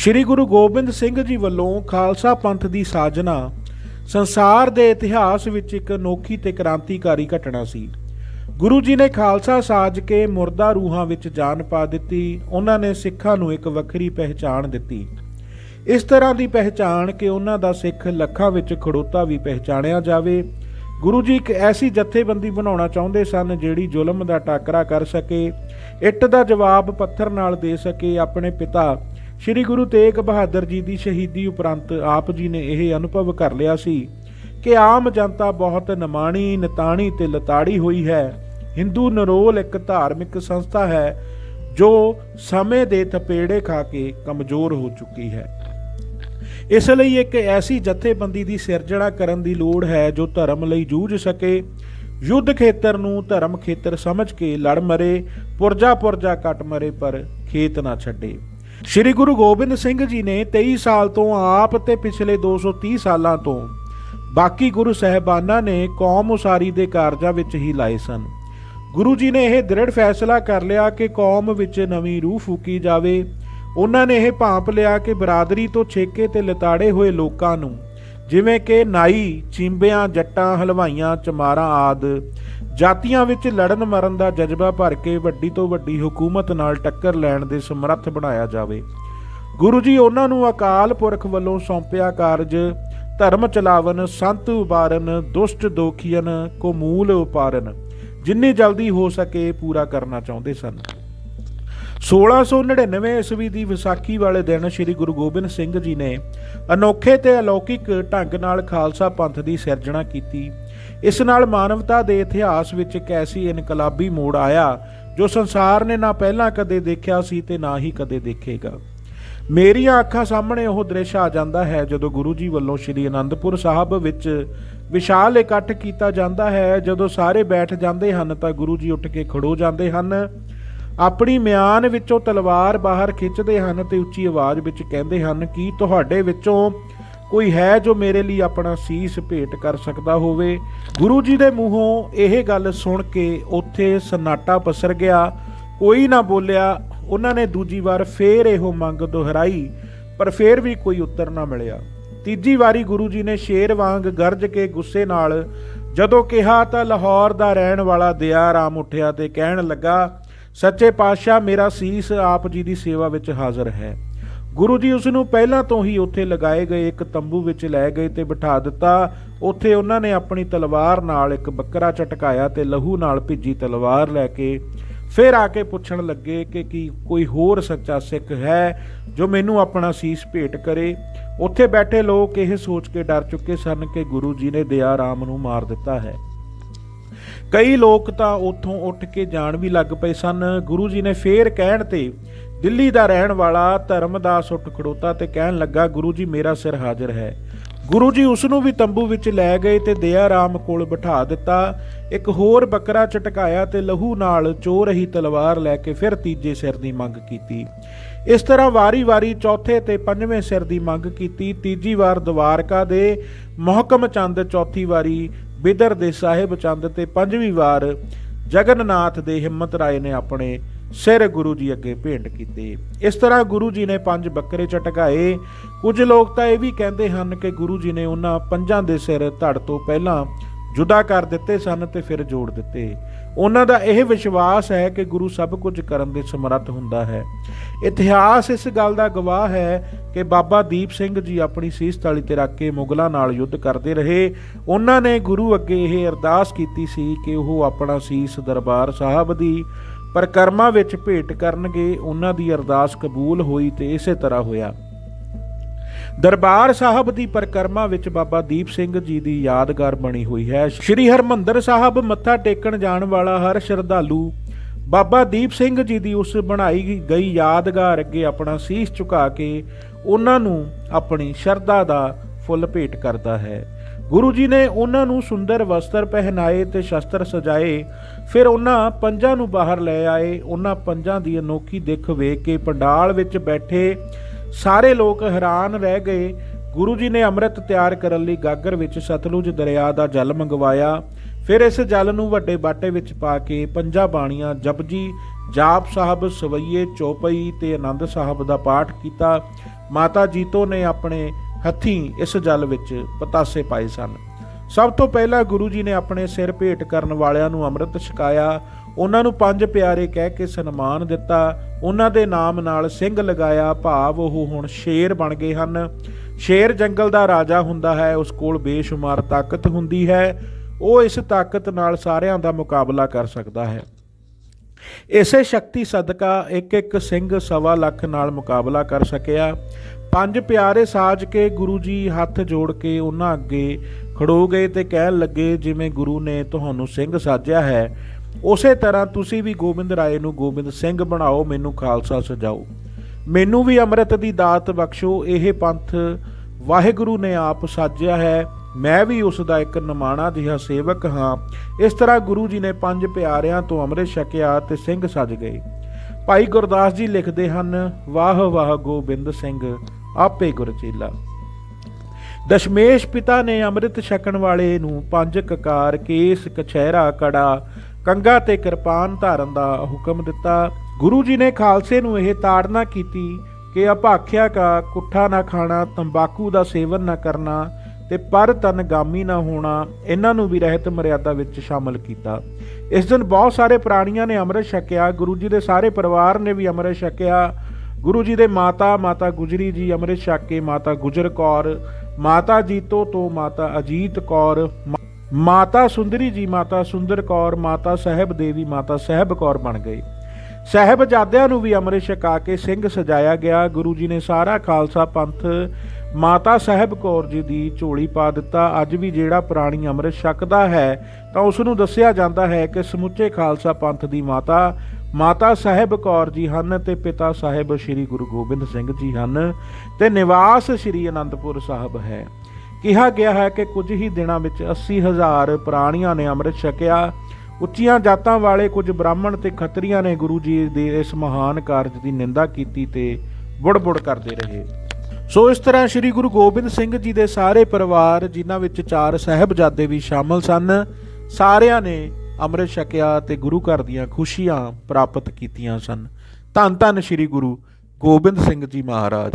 ਸ੍ਰੀ ਗੁਰੂ ਗੋਬਿੰਦ ਸਿੰਘ ਜੀ ਵੱਲੋਂ ਖਾਲਸਾ ਪੰਥ ਦੀ ਸਾਜਨਾ, ਸੰਸਾਰ ਦੇ ਇਤਿਹਾਸ ਵਿੱਚ ਇੱਕ ਅਨੋਖੀ ਤੇ ਕ੍ਰਾਂਤੀਕਾਰੀ ਘਟਨਾ ਸੀ। ਗੁਰੂ ਜੀ ਨੇ ਖਾਲਸਾ ਸਾਜ ਕੇ ਮੁਰਦਾ ਰੂਹਾਂ ਵਿੱਚ ਜਾਨ ਪਾ ਦਿੱਤੀ, ਉਹਨਾਂ ਨੇ ਸਿੱਖਾਂ ਨੂੰ ਇੱਕ ਵੱਖਰੀ ਪਹਿਚਾਣ ਦਿੱਤੀ। ਇਸ ਤਰ੍ਹਾਂ ਦੀ ਪਹਿਚਾਣ ਕਿ ਉਹਨਾਂ ਦਾ ਸਿੱਖ ਲੱਖਾਂ ਵਿੱਚ ਖੜੋਤਾ ਵੀ ਪਹਿਚਾਣਿਆ ਜਾਵੇ, ਗੁਰੂ ਜੀ ਇੱਕ ਐਸੀ ਜਥੇਬੰਦੀ ਬਣਾਉਣਾ ਚਾਹੁੰਦੇ ਸਨ ਜਿਹੜੀ ਜ਼ੁਲਮ ਦਾ ਟਾਕਰਾ ਕਰ ਸਕੇ, ਇੱਟ ਦਾ ਜਵਾਬ ਪੱਥਰ ਨਾਲ ਦੇ ਸਕੇ, ਆਪਣੇ ਪਿਤਾ ਸ੍ਰੀ ਗੁਰੂ ਤੇਗ ਬਹਾਦਰ ਜੀ ਦੀ ਸ਼ਹੀਦੀ ਉਪਰੰਤ ਆਪ ਜੀ ਨੇ ਇਹ ਅਨੁਭਵ ਕਰ ਲਿਆ ਸੀ ਕਿ ਆਮ ਜਨਤਾ ਬਹੁਤ ਨਿਮਾਣੀ, ਨਤਾਣੀ ਤੇ ਲਤਾੜੀ ਹੋਈ ਹੈ। ਹਿੰਦੂ ਨਰੋਲ ਇੱਕ ਧਾਰਮਿਕ ਸੰਸਥਾ ਹੈ, ਜੋ ਸਮੇਂ ਦੇ ਥਪੇੜੇ ਖਾ ਕੇ ਕਮਜ਼ੋਰ ਹੋ ਚੁੱਕੀ ਹੈ। ਇਸ ਲਈ ਇੱਕ ਐਸੀ ਜਥੇਬੰਦੀ ਦੀ ਸਿਰਜਣਾ ਕਰਨ ਦੀ ਲੋੜ ਹੈ, ਜੋ ਧਰਮ ਲਈ ਜੂਝ ਸਕੇ। ਯੁੱਧ ਖੇਤਰ ਨੂੰ ਧਰਮ ਖੇਤਰ ਸਮਝ ਕੇ ਲੜ ਮਰੇ ਪੁਰਜਾ ਪੁਰਜਾ ਕੱਟ ਮਰੇ, ਪਰ ਖੇਤ ਨਾ ਛੱਡੇ। ਸ੍ਰੀ ਗੁਰੂ ਗੋਬਿੰਦ ਸਿੰਘ ਜੀ ਨੇ 23 ਸਾਲ ਤੋਂ ਆਪ ਤੇ ਪਿਛਲੇ 230 ਸਾਲਾਂ ਤੋਂ ਬਾਕੀ ਗੁਰੂ ਸਹਿਬਾਨਾਂ ਨੇ ਕੌਮ ਉਸਾਰੀ ਦੇ ਕਾਰਜਾਂ ਵਿੱਚ ਹੀ ਲਾਏ ਸਨ। ਗੁਰੂ ਜੀ ਨੇ ਇਹ ਦ੍ਰਿੜ ਫੈਸਲਾ ਕਰ ਲਿਆ ਕਿ ਕੌਮ ਵਿੱਚ ਨਵੀਂ ਰੂਹ ਫੂਕੀ ਜਾਵੇ। ਉਹਨਾਂ ਨੇ ਇਹ ਭਾਂਪ ਲਿਆ ਕਿ ਬਰਾਦਰੀ ਤੋਂ ਛੇਕੇ ਤੇ ਲਤਾੜੇ ਹੋਏ ਲੋਕਾਂ ਨੂੰ ਜਿਵੇਂ ਕਿ ਨਾਈ, ਚਿੰਬਿਆਂ, ਜੱਟਾਂ, ਹਲਵਾਈਆਂ, ਚਮਾਰਾਂ ਆਦ ਜਾਤੀਆਂ ਵਿੱਚ ਲੜਨ ਮਰਨ ਦਾ ਜਜ਼ਬਾ ਭਰ ਕੇ ਵੱਡੀ ਤੋਂ ਵੱਡੀ ਹਕੂਮਤ ਨਾਲ ਟੱਕਰ ਲੈਣ ਦੇ ਸਮਰੱਥ ਬਣਾਇਆ ਜਾਵੇ। ਗੁਰੂ ਜੀ ਉਹਨਾਂ ਨੂੰ ਅਕਾਲ ਪੁਰਖ ਵੱਲੋਂ ਸੌਂਪਿਆ ਕਾਰਜ, ਧਰਮ ਚਲਾਵਨ, ਸੰਤ ਉਬਾਰਨ ਦੁਸ਼ਟ ਦੋਖੀਨ ਕੋ ਮੂਲ ਉਪਾਰਨ, ਜਿੰਨੀ ਜਲਦੀ ਹੋ ਸਕੇ ਪੂਰਾ ਕਰਨਾ ਚਾਹੁੰਦੇ ਸਨ। 1699 ਈਸਵੀ ਦੀ ਵਿਸਾਖੀ ਵਾਲੇ ਦਿਨ ਸ੍ਰੀ ਗੁਰੂ ਗੋਬਿੰਦ ਸਿੰਘ ਜੀ ਨੇ ਅਨੋਖੇ ਤੇ ਅਲੌਕਿਕ ਢੰਗ ਨਾਲ ਖਾਲਸਾ ਪੰਥ ਦੀ ਸਿਰਜਣਾ ਕੀਤੀ। ਇਸ ਨਾਲ ਮਾਨਵਤਾ ਦੇ ਇਤਿਹਾਸ ਵਿੱਚ ਇੱਕ ਐਸੀ ਇਨਕਲਾਬੀ ਮੋੜ ਆਇਆ, ਜੋ ਸੰਸਾਰ ਨੇ ਨਾ ਪਹਿਲਾਂ ਕਦੇ ਦੇਖਿਆ ਸੀ ਤੇ ਨਾ ਹੀ ਕਦੇ ਦੇਖੇਗਾ। ਮੇਰੀਆਂ ਅੱਖਾਂ ਸਾਹਮਣੇ ਉਹ ਦ੍ਰਿਸ਼ ਆ ਜਾਂਦਾ ਹੈ, ਜਦੋਂ ਗੁਰੂ ਜੀ ਵੱਲੋਂ ਸ੍ਰੀ ਅਨੰਦਪੁਰ ਸਾਹਿਬ ਵਿੱਚ ਵਿਸ਼ਾਲ ਇਕੱਠ ਕੀਤਾ ਜਾਂਦਾ ਹੈ। ਜਦੋਂ ਸਾਰੇ ਬੈਠ ਜਾਂਦੇ ਹਨ, ਤਾਂ ਗੁਰੂ ਜੀ ਉੱਠ ਕੇ ਖੜੋ ਜਾਂਦੇ ਹਨ। ਆਪਣੀ ਮਿਆਨ ਵਿੱਚੋਂ ਤਲਵਾਰ ਬਾਹਰ ਖਿੱਚਦੇ ਹਨ ਤੇ ਉੱਚੀ ਆਵਾਜ਼ ਵਿੱਚ ਕਹਿੰਦੇ ਹਨ, ਕਿ ਤੁਹਾਡੇ ਵਿੱਚੋਂ ਕੋਈ ਹੈ ਜੋ ਮੇਰੇ ਲਈ ਆਪਣਾ ਸੀਸ ਭੇਟ ਕਰ ਸਕਦਾ ਹੋਵੇ? ਗੁਰੂ ਜੀ ਦੇ ਮੂੰਹੋਂ ਇਹ ਗੱਲ ਸੁਣ ਕੇ ਉੱਥੇ ਸਨਾਟਾ ਪਸਰ ਗਿਆ। ਕੋਈ ਨਾ ਬੋਲਿਆ, ਉਹਨਾਂ ਨੇ ਦੂਜੀ ਵਾਰ ਫੇਰ ਇਹੋ ਮੰਗ ਦੁਹਰਾਈ, ਪਰ ਫੇਰ ਵੀ ਕੋਈ ਉੱਤਰ ਨਾ ਮਿਲਿਆ। ਤੀਜੀ ਵਾਰੀ ਗੁਰੂ ਜੀ ਨੇ ਸ਼ੇਰ ਵਾਂਗ ਗਰਜ ਕੇ ਗੁੱਸੇ ਨਾਲ ਜਦੋਂ ਕਿਹਾ ਤਾਂ ਲਾਹੌਰ ਦਾ ਰਹਿਣ ਵਾਲਾ ਦਿਆ ਰਾਮ ਉੱਠਿਆ ਤੇ ਕਹਿਣ ਲੱਗਾ, ਸੱਚੇ ਪਾਤਸ਼ਾਹ, ਮੇਰਾ ਸੀਸ ਆਪ ਜੀ ਦੀ ਸੇਵਾ ਵਿੱਚ ਹਾਜ਼ਰ ਹੈ। ਗੁਰੂ ਜੀ ਉਸ ਨੂੰ ਪਹਿਲਾਂ ਤੋਂ ਹੀ ਉੱਥੇ ਲਗਾਏ ਗਏ ਇੱਕ ਤੰਬੂ ਵਿੱਚ ਲੈ ਗਏ ਤੇ ਬਿਠਾ ਦਿੱਤਾ। ਉੱਥੇ ਉਹਨਾਂ ਨੇ ਆਪਣੀ ਤਲਵਾਰ ਨਾਲ ਇੱਕ ਬੱਕਰਾ ਚਟਕਾਇਆ ਤੇ ਲਹੂ ਨਾਲ ਭਿੱਜੀ ਤਲਵਾਰ ਲੈ ਕੇ। ਫਿਰ ਆ ਕੇ ਪੁੱਛਣ ਲੱਗੇ ਕਿ ਕੀ ਕੋਈ ਹੋਰ ਸੱਚਾ ਸਿੱਖ ਹੈ ਜੋ ਮੈਨੂੰ ਆਪਣਾ ਸੀਸ ਭੇਟ ਕਰੇ। ਉੱਥੇ ਬੈਠੇ ਲੋਕ ਇਹ ਸੋਚ ਕੇ ਡਰ ਚੁੱਕੇ ਸਨ ਕਿ ਗੁਰੂ ਜੀ ਨੇ ਦਇਆ ਰਾਮ ਨੂੰ ਮਾਰ ਦਿੱਤਾ ਹੈ। ਕਈ ਲੋਕ ਤਾਂ ਉੱਥੋਂ ਉੱਠ ਕੇ ਜਾਣ ਵੀ ਲੱਗ ਪਏ ਸਨ। ਗੁਰੂ ਜੀ ਨੇ ਫੇਰ ਕਹਿਣ ਤੇ ਦਿੱਲੀ ਦਾ ਰਹਿਣ ਵਾਲਾ ਧਰਮਦਾਸ ਉੱਠ ਖੜੋਤਾ ਤੇ ਕਹਿਣ ਲੱਗਾ, ਗੁਰੂ ਜੀ, ਮੇਰਾ ਸਿਰ ਹਾਜ਼ਰ ਹੈ। ਗੁਰੂ ਜੀ ਉਸ ਨੂੰ ਵੀ ਤੰਬੂ ਵਿੱਚ ਲੈ ਗਏ ਤੇ ਦਇਆ ਰਾਮ ਕੋਲ ਬਿਠਾ ਦਿੱਤਾ। ਇੱਕ ਹੋਰ ਬੱਕਰਾ ਚਟਕਾਇਆ ਤੇ ਲਹੂ ਨਾਲ ਚੋ ਰਹੀ ਤਲਵਾਰ ਲੈ ਕੇ ਫਿਰ ਤੀਜੇ ਸਿਰ ਦੀ ਮੰਗ ਕੀਤੀ। ਇਸ ਤਰ੍ਹਾਂ ਵਾਰੀ-ਵਾਰੀ ਚੌਥੇ ਤੇ ਪੰਜਵੇਂ ਸਿਰ ਦੀ ਮੰਗ ਕੀਤੀ। ਤੀਜੀ ਵਾਰ ਦਵਾਰਕਾ ਦੇ ਮਹਕਮ ਚੰਦ, ਚੌਥੀ ਵਾਰੀ ਬਿਦਰ ਦੇ ਸਾਹਿਬ ਚੰਦ ਤੇ ਪੰਜਵੀਂ ਵਾਰ ਜਗਨਨਾਥ ਦੇ ਹਿੰਮਤ ਰਾਏ ਨੇ ਆਪਣੇ ਸਿਰ ਗੁਰੂ ਜੀ ਅੱਗੇ ਭੇਂਟ ਕੀਤੇ। ਇਸ ਤਰ੍ਹਾਂ ਗੁਰੂ ਜੀ ਨੇ ਪੰਜ ਬੱਕਰੇ ਚਟਕਾਏ। ਕੁਝ ਲੋਕ ਤਾਂ ਇਹ ਵੀ ਕਹਿੰਦੇ ਹਨ ਕਿ ਗੁਰੂ ਜੀ ਨੇ ਉਹਨਾਂ ਪੰਜਾਂ ਦੇ ਸਿਰ ਧੜ ਤੋਂ ਪਹਿਲਾਂ ਜੁਦਾ ਕਰ ਦਿੱਤੇ ਸਨ ਤੇ ਫਿਰ ਜੋੜ ਦਿੱਤੇ। ਉਹਨਾਂ ਦਾ ਇਹ ਵਿਸ਼ਵਾਸ ਹੈ ਕਿ ਗੁਰੂ ਸਭ ਕੁਝ ਕਰਨ ਦੇ ਸਮਰੱਥ ਹੁੰਦਾ ਹੈ। ਇਤਿਹਾਸ ਇਸ ਗੱਲ ਦਾ ਗਵਾਹ ਹੈ ਕਿ ਬਾਬਾ ਦੀਪ ਸਿੰਘ ਜੀ ਆਪਣੀ ਸੀਸ ਤਾਲੀ ਤੇ ਰੱਖ ਕੇ ਮੁਗਲਾਂ ਨਾਲ ਯੁੱਧ ਕਰਦੇ ਰਹੇ। ਉਹਨਾਂ ਨੇ ਗੁਰੂ ਅੱਗੇ ਇਹ ਅਰਦਾਸ ਕੀਤੀ ਸੀ ਕਿ ਉਹ ਆਪਣਾ ਸੀਸ ਦਰਬਾਰ ਸਾਹਿਬ ਦੀ ਪਰਕਰਮਾ ਵਿੱਚ ਭੇਟ ਕਰਨਗੇ, ਉਹਨਾਂ ਦੀ ਅਰਦਾਸ ਕਬੂਲ ਹੋਈ ਤੇ ਇਸੇ ਤਰ੍ਹਾਂ ਹੋਇਆ। ਦਰਬਾਰ ਸਾਹਿਬ ਦੀ ਪਰਕਰਮਾ ਵਿੱਚ ਬਾਬਾ ਦੀਪ ਸਿੰਘ ਜੀ ਦੀ ਯਾਦਗਾਰ ਬਣੀ ਹੋਈ ਹੈ। ਸ੍ਰੀ ਹਰਮੰਦਰ ਸਾਹਿਬ ਮੱਥਾ ਟੇਕਣ ਜਾਣ ਵਾਲਾ ਹਰ ਸ਼ਰਧਾਲੂ ਬਾਬਾ ਦੀਪ ਸਿੰਘ ਜੀ ਦੀ ਉਸ ਬਣਾਈ ਗਈ ਯਾਦਗਾਰ ਅੱਗੇ ਆਪਣਾ ਸੀਸ ਝੁਕਾ ਕੇ ਉਹਨਾਂ ਨੂੰ ਆਪਣੀ ਸ਼ਰਧਾ ਦਾ ਫੁੱਲ ਭੇਟ ਕਰਦਾ ਹੈ। ਗੁਰੂ ਜੀ ਨੇ ਉਹਨਾਂ ਨੂੰ ਸੁੰਦਰ ਵਸਤਰ ਪਹਿਨਾਏ ਤੇ ਸ਼ਸਤਰ ਸਜਾਏ। ਫਿਰ ਉਹਨਾਂ ਪੰਜਾਂ ਨੂੰ ਬਾਹਰ ਲੈ ਆਏ। ਉਹਨਾਂ ਪੰਜਾਂ ਦੀ ਅਨੋਖੀ ਦਿੱਖ ਵੇਖ ਕੇ ਪੰਡਾਲ ਵਿੱਚ ਬੈਠੇ ਸਾਰੇ ਲੋਕ ਹੈਰਾਨ ਰਹਿ ਗਏ। ਗੁਰੂ ਜੀ ਨੇ ਅੰਮ੍ਰਿਤ ਤਿਆਰ ਕਰਨ ਲਈ ਗਾਗਰ ਵਿੱਚ ਸਤਲੁਜ ਦਰਿਆ ਦਾ ਜਲ ਮੰਗਵਾਇਆ। ਫਿਰ ਇਸ ਜਲ ਨੂੰ ਵੱਡੇ ਬਾਟੇ ਵਿੱਚ ਪਾ ਕੇ ਪੰਜਾਂ ਬਾਣੀਆਂ ਜਪਜੀ, ਜਾਪ ਸਾਹਿਬ, ਸਵਈਏ, ਚੌਪਈ ਤੇ ਆਨੰਦ ਸਾਹਿਬ ਦਾ ਪਾਠ ਕੀਤਾ। ਮਾਤਾ ਜੀਤੋ ਨੇ ਆਪਣੇ ਹੱਥੀਂ ਇਸ ਜਲ ਵਿੱਚ ਪਤਾਸੇ ਪਾਏ ਸਨ। ਸਭ ਤੋਂ ਪਹਿਲਾਂ ਗੁਰੂ ਜੀ ਨੇ ਆਪਣੇ ਸਿਰ ਭੇਟ ਕਰਨ ਵਾਲਿਆਂ ਨੂੰ ਅੰਮ੍ਰਿਤ ਛਕਾਇਆ। ਉਹਨਾਂ ਨੂੰ ਪੰਜ ਪਿਆਰੇ ਕਹਿ ਕੇ ਸਨਮਾਨ ਦਿੱਤਾ। ਉਹਨਾਂ ਦੇ ਨਾਮ ਨਾਲ ਸਿੰਘ ਲਗਾਇਆ। ਭਾਵ ਉਹ ਹੁਣ ਸ਼ੇਰ ਬਣ ਗਏ ਹਨ। ਸ਼ੇਰ ਜੰਗਲ ਦਾ ਰਾਜਾ ਹੁੰਦਾ ਹੈ। ਉਸ ਕੋਲ ਬੇਸ਼ੁਮਾਰ ਤਾਕਤ ਹੁੰਦੀ ਹੈ। ਉਹ ਇਸ ਤਾਕਤ ਨਾਲ ਸਾਰਿਆਂ ਦਾ ਮੁਕਾਬਲਾ ਕਰ ਸਕਦਾ ਹੈ। ਇਸੇ ਸ਼ਕਤੀ ਸਦਕਾ ਇੱਕ ਇੱਕ ਸਿੰਘ ਸਵਾ ਲੱਖ ਨਾਲ ਮੁਕਾਬਲਾ ਕਰ ਸਕਿਆ। ਪੰਜ ਪਿਆਰੇ ਸਾਜ ਕੇ ਗੁਰੂ ਜੀ ਹੱਥ ਜੋੜ ਕੇ ਉਹਨਾਂ ਅੱਗੇ ਖੜੋ ਗਏ ਤੇ ਕਹਿਣ ਲੱਗੇ, ਜਿਵੇਂ ਗੁਰੂ ਨੇ ਤੁਹਾਨੂੰ ਸਿੰਘ ਸਾਜਿਆ ਹੈ, ਉਸੇ ਤਰ੍ਹਾਂ ਤੁਸੀਂ ਵੀ ਗੋਬਿੰਦ ਰਾਏ ਨੂੰ ਗੋਬਿੰਦ ਸਿੰਘ ਬਣਾਓ, ਮੈਨੂੰ ਖਾਲਸਾ ਸਜਾਓ। ਮੈਨੂੰ ਵੀ ਅੰਮ੍ਰਿਤ ਦੀ ਦਾਤ ਬਖਸ਼ੋ, ਇਹ ਪੰਥ ਵਾਹਿਗੁਰੂ ਨੇ ਆਪ ਸਾਜਿਆ ਹੈ, ਮੈਂ ਵੀ ਉਸ ਦਾ ਇੱਕ ਨਿਮਾਣਾ ਜਿਹਾ ਸੇਵਕ ਹਾਂ। ਇਸ ਤਰ੍ਹਾਂ ਗੁਰੂ ਜੀ ਨੇ ਪੰਜ ਪਿਆਰਿਆਂ ਤੋਂ ਅੰਮ੍ਰਿਤ ਛਕਿਆ ਤੇ ਸਿੰਘ ਸਜ ਗਏ। ਭਾਈ ਗੁਰਦਾਸ ਜੀ ਲਿਖਦੇ ਹਨ, ਵਾਹ ਵਾਹ ਗੋਬਿੰਦ ਸਿੰਘ ਆਪੇ ਗੁਰਚੇਲਾ ਦਸ਼ਮੇਸ਼ ਪਿਤਾ ਨੇ ਅੰਮ੍ਰਿਤ ਛਕਣ ਵਾਲੇ ਨੂੰ ਪੰਜ ਕਕਾਰ ਕੇਸ ਕਛਹਿਰਾ ਕੜਾ, ਕੰਗਾ ਤੇ ਕਿਰਪਾਨ ਧਾਰਨ ਦਾ ਹੁਕਮ ਦਿੱਤਾ। ਗੁਰੂ ਜੀ ਨੇ ਖਾਲਸੇ ਨੂੰ ਇਹ ਤਾੜਨਾ ਕੀਤੀ ਕਿ ਅਭਾਖਿਆ ਕਾ ਕੁੱਠਾ ਨਾ ਖਾਣਾ, ਤੰਬਾਕੂ ਦਾ ਸੇਵਨ ਨਾ ਕਰਨਾ ਤੇ ਪਰ ਤਨਗਾਮੀ ਨਾ ਹੋਣਾ, ਇਹਨਾਂ ਨੂੰ ਵੀ ਰਹਿਤ ਮਰਿਆਦਾ ਵਿੱਚ ਸ਼ਾਮਲ ਕੀਤਾ। ਇਸ ਦਿਨ ਬਹੁਤ ਸਾਰੇ ਪ੍ਰਾਣੀਆਂ ਨੇ ਅੰਮ੍ਰਿਤ ਛਕਿਆ, ਗੁਰੂ ਜੀ ਦੇ ਸਾਰੇ ਪਰਿਵਾਰ ਨੇ ਵੀ ਅੰਮ੍ਰਿਤ ਛਕਿਆ। ਗੁਰੂ ਜੀ ਦੇ ਮਾਤਾ ਮਾਤਾ ਗੁਜਰੀ ਜੀ ਅੰਮ੍ਰਿਤ ਛਕ ਕੇ ਮਾਤਾ ਗੁਜਰ ਕੌਰ, ਮਾਤਾ ਜੀਤੋ ਤੋਂ ਮਾਤਾ ਅਜੀਤ ਕੌਰ ਮਾਤਾ ਸੁੰਦਰੀ ਜੀ ਮਾਤਾ ਸੁੰਦਰ ਕੌਰ, ਮਾਤਾ ਸਾਹਿਬ ਦੇਵੀ ਮਾਤਾ ਸਾਹਿਬ ਕੌਰ ਬਣ ਗਏ। ਸਾਹਿਬਜ਼ਾਦਿਆਂ ਨੂੰ ਵੀ ਅੰਮ੍ਰਿਤ ਛਕਾ ਕੇ ਸਿੰਘ ਸਜਾਇਆ ਗਿਆ। ਗੁਰੂ ਜੀ ਨੇ ਸਾਰਾ ਖਾਲਸਾ ਪੰਥ ਮਾਤਾ ਸਾਹਿਬ ਕੌਰ ਜੀ ਦੀ ਝੋਲੀ ਪਾ ਦਿੱਤਾ। ਅੱਜ ਵੀ ਜਿਹੜਾ ਪ੍ਰਾਣੀ ਅੰਮ੍ਰਿਤ ਛਕਦਾ ਹੈ ਤਾਂ ਉਸ ਨੂੰ ਦੱਸਿਆ ਜਾਂਦਾ ਹੈ ਕਿ ਸਮੁੱਚੇ ਖਾਲਸਾ ਪੰਥ ਦੀ ਮਾਤਾ ਮਾਤਾ ਸਾਹਿਬ ਕੌਰ ਜੀ ਹਨ ਤੇ ਪਿਤਾ ਸਾਹਿਬ ਸ੍ਰੀ ਗੁਰੂ ਗੋਬਿੰਦ ਸਿੰਘ ਜੀ ਹਨ ਤੇ ਨਿਵਾਸ ਸ੍ਰੀ ਅਨੰਦਪੁਰ ਸਾਹਿਬ ਹੈ। ਕਿਹਾ ਗਿਆ ਹੈ ਕਿ ਕੁਝ ਹੀ ਦਿਨਾਂ ਵਿੱਚ 80000 ਪ੍ਰਾਣੀਆਂ ਨੇ ਅੰਮ੍ਰਿਤ ਛਕਿਆ। ਉੱਚੀਆਂ ਜਾਤਾਂ ਵਾਲੇ ਕੁਝ ਬ੍ਰਾਹਮਣ ਤੇ ਖੱਤਰੀਆਂ ਨੇ ਗੁਰੂ ਜੀ ਦੇ ਇਸ ਮਹਾਨ ਕਾਰਜ ਦੀ ਨਿੰਦਾ ਕੀਤੀ ਤੇ ਬੁੜਬੁੜ ਕਰਦੇ ਰਹੇ। ਸੋ ਇਸ ਤਰ੍ਹਾਂ ਸ੍ਰੀ ਗੁਰੂ ਗੋਬਿੰਦ ਸਿੰਘ ਜੀ ਦੇ ਸਾਰੇ ਪਰਿਵਾਰ, ਜਿਨ੍ਹਾਂ ਵਿੱਚ ਚਾਰ ਸਾਹਿਬਜ਼ਾਦੇ ਵੀ ਸ਼ਾਮਲ ਸਨ, ਸਾਰਿਆਂ ਨੇ ਅੰਮ੍ਰਿਤ ਛਕਿਆ ਤੇ ਗੁਰੂ ਘਰ ਦੀਆਂ ਖੁਸ਼ੀਆਂ ਪ੍ਰਾਪਤ ਕੀਤੀਆਂ ਸਨ। ਧੰਨ ਧੰਨ ਸ੍ਰੀ ਗੁਰੂ ਗੋਬਿੰਦ ਸਿੰਘ ਜੀ ਮਹਾਰਾਜ।